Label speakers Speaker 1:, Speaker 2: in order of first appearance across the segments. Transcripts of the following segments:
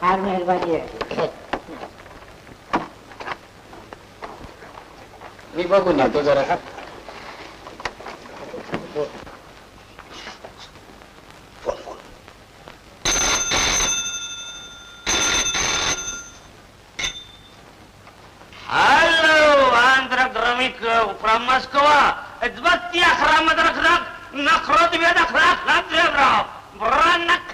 Speaker 1: फार मेहरबानी आहे
Speaker 2: मी बघून येतो जरा
Speaker 3: Hallo, andere Gramik from Moscow. Het was die agramat rakrak, nakrot weer rakrak, nakrak, branakat, babre, na.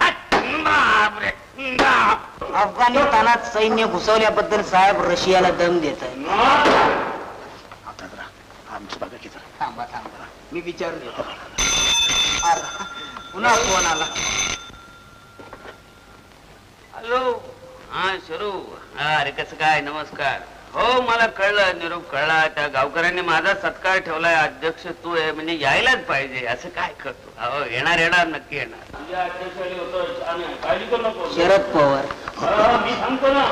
Speaker 1: अफगाणिस्तानात सैन्य घुसवल्याबद्दल साहेब रशियाला दम देत आहे
Speaker 2: आता जरा आमची बघा की जरा.
Speaker 1: थांबा थांबा. मी विचारून येतो. अरे, पुन्हा फोन आला.
Speaker 3: हॅलो. हा शरू. हा अरे कसं काय? नमस्कार. हो मला कळलं निरोप कळला. त्या गावकऱ्यांनी माझा सत्कार ठेवलाय. अध्यक्ष तू आहे म्हणजे यायलाच पाहिजे. असं काय करतो? अहो येणार येणार नक्की येणार.
Speaker 1: शरद पवार.
Speaker 3: हा, मी सांगतो ना.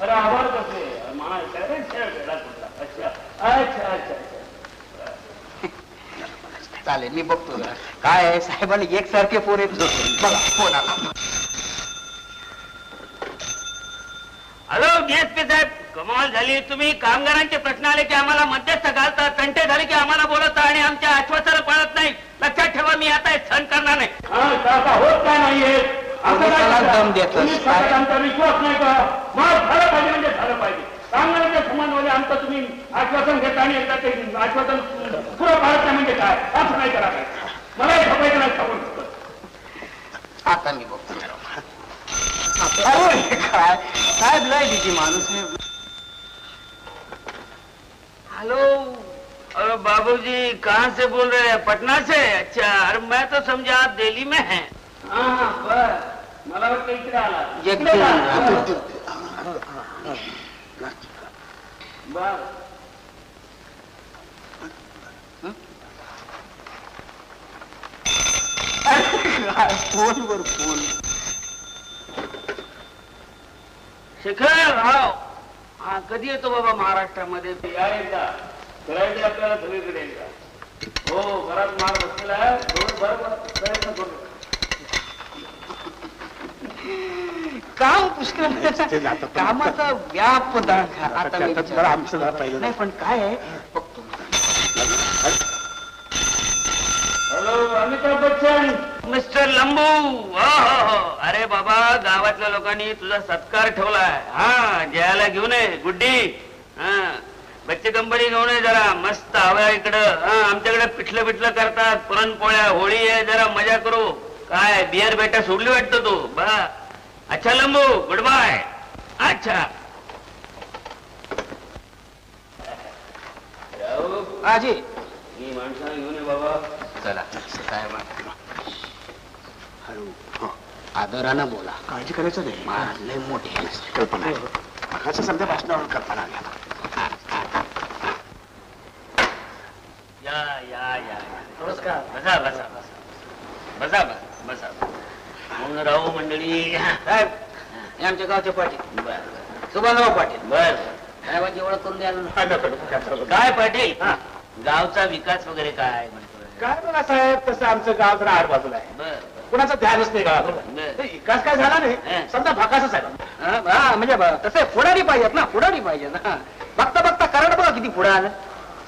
Speaker 3: अरे आभार कसले मा- काय रे, खेळ खेळला कुठला? अच्छा. अच्छा अच्छा अच्छा.
Speaker 1: चालेल मी बघतो. जरा. काय आहे? साहेबांनी एकसारखे फोन येत बघा फोन आला.
Speaker 3: हॅलो डीएसपी साहेब. कमाल झाली. तुम्ही कामगारांचे प्रश्न आले की आम्हाला मध्यस्थ घालता तंटे झाले की आम्हाला बोलता आणि आमच्या आश्वासन पळत नाही. लक्षात ठेवा मी आता हे सहन करणार नाही.
Speaker 1: त्याला दम देतोस.
Speaker 3: तुम्ही आमचा विश्वास नाही का मग झालं पाहिजे म्हणजे झालं पाहिजे कामगारांच्या संबंधामध्ये आमचं तुम्ही आश्वासन घेता आणि एकदा ते आश्वासन पुरं पाळत नाही म्हणजे काय असं नाही करा काय मला नाही खपून
Speaker 1: आता मी। बघतो काय साहेब लय बिज़ी माणूस आहे.
Speaker 3: हेलो अरे बाबूजी कहाँ से बोल रहे हैं? पटना से? अच्छा अरे मैं तो समझा आप दिल्ली में हैं। मला वाटतं इकडे आला. इकडे आला. बस
Speaker 1: काय फ़ोन
Speaker 3: शिखर राव हा कधी येतो बाबा महाराष्ट्रामध्ये? या एकदा. करायचे आपल्याला सगळीकडे एकदा. हो घरात मार बसलेला आहे.
Speaker 1: काम पुष्कळ. कामाचा व्याप. आता
Speaker 2: आमचं
Speaker 1: नाही पण काय आहे? बघतो.
Speaker 3: हॅलो अमिताभ बच्चन. मिस्टर लंबू हो हो हो. अरे बाबा गावातल्या लोकांनी तुझा सत्कार ठेवलाय. हा जयाला घेऊन ये गुड्डी. हा बच्चे कंपनी घेऊन ये जरा मस्त हवा इकडं. हा आमच्याकडे पिठलं पिठलं करतात पुरणपोळ्या होळी आहे जरा मजा करू. काय बियर बेटा सोडली वाटतं तू? बा. अच्छा लंबू गुड बाय अच्छा.
Speaker 1: आजी
Speaker 3: ही माणसाला घेऊन ये बाबा.
Speaker 1: चला साहेब.
Speaker 2: हळू हं.
Speaker 1: आदरानं बोला.
Speaker 2: काळजी करायचं नाही.
Speaker 1: महाराज लय मोठे
Speaker 2: कल्पना आहे. मगाच्या समजा भाषणावरून कल्पना.
Speaker 3: या या या.
Speaker 1: नमस्कार.
Speaker 3: बसा बसा बसा. बसा बसा बसा. राहू मंडळी.
Speaker 1: साहेब हे आमच्या गावचे पाटील.
Speaker 3: बर.
Speaker 1: सुभाषराव पाटील.
Speaker 3: बर.
Speaker 1: साहेबांची ओळख करून
Speaker 2: हा, नको, काय
Speaker 3: पाटील?
Speaker 2: हा.
Speaker 3: गावचा विकास वगैरे काय?
Speaker 2: काय बघा साहेब तसं आमचं गाव जरा आड बाजूला आहे.
Speaker 3: बर
Speaker 2: कुणाचं ध्यानच नाही
Speaker 3: बरं.
Speaker 2: ते विकास काय झाला नाही?
Speaker 3: हं.
Speaker 2: समजा भाकासच आहे
Speaker 1: हा हा, म्हणजे ब- तसे पुढारी पाहिजेत ना पुढारी पाहिजेत. ना बघता बघता कराड बघा किती पुढे आलं.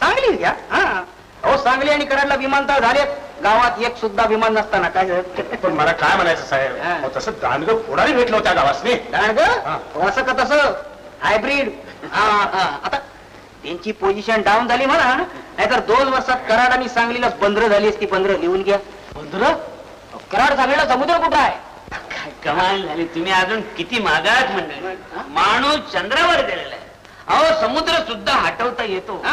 Speaker 1: चांगली घ्या हा. हो सांगली आणि कराडला विमानतळ झाले गावात एक सुद्धा विमान नसताना काय झालं?
Speaker 2: पण मला काय म्हणायचं साहेब?
Speaker 1: हा.
Speaker 2: अहो, तसं दांडग पुढारी भेटलो त्या गावासने?
Speaker 1: दांड
Speaker 2: हा.
Speaker 1: ग असं का तसं? हायब्रिड आता त्यांची पोझिशन डाऊन झाली म्हणा. नाहीतर दोन वर्षात कराड आणि सांगलीला बंदर झाली असती. बंदर लिहून घ्या. बंदर? कराड सांगलीला समुद्र कुठं आहे?
Speaker 3: काय कमाल झाली. तुम्ही अजून किती मागात मंडळी? माणूस चंद्रावर गेलेला आहे. अहो समुद्र सुद्धा हटवता येतो?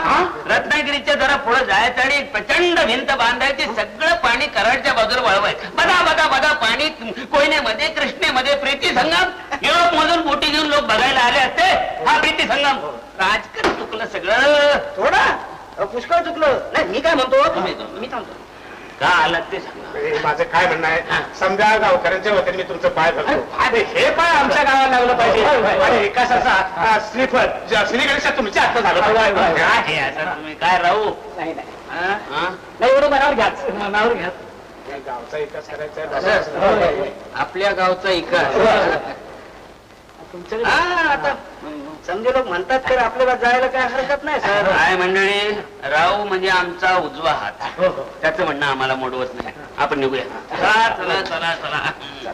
Speaker 3: रत्नागिरीच्या जरा पुढे जायचं आणि एक प्रचंड भिंत बांधायची. सगळं पाणी कराडच्या बाजूला वळवायचं. बघा बघा बघा पाणी कोयनेमध्ये कृष्णेमध्ये प्रीती संगम. युरोप मधून बोटी घेऊन लोक बघायला आले असते. हा प्रीती संगम. राजकारण चुकलं सगळं.
Speaker 1: थोडा. पुष्कळ चुकलं. नाही मी काय म्हणतो?
Speaker 3: तुम्ही-
Speaker 1: मी थांबतो
Speaker 3: का आलात ते सांगा.
Speaker 2: हे माझं काय म्हणणं आहे? समजा गावकऱ्यांच्या वतीने मी तुमचं पाय धरतो.
Speaker 1: अरे,
Speaker 2: हे पाय आमच्या गावाला लागलं पाहिजे. आणि विकासाचा श्रीफळ. श्रीगणेशा तुमच्या हातात झालं. पाहिजे.
Speaker 3: काय हे असं तुम्ही? काय राहू?
Speaker 1: नाही नाही.
Speaker 3: हा? हा?
Speaker 1: नाही एवढं मनावर घ्याच मनावर घ्या.
Speaker 2: गावचा विकास करायचा.
Speaker 1: आपल्या गावचा इकास
Speaker 2: तुमच्याकडे
Speaker 1: हा आता समजे लोक म्हणतात तर आपल्याला जायला काय हरकत नाही सर
Speaker 3: काय मंडळी राव म्हणजे आमचा उजवा हात.
Speaker 2: हो, हो.
Speaker 3: त्याचं म्हणणं आम्हाला मोडवत नाही. आपण निघूया. चला चला चला. चला.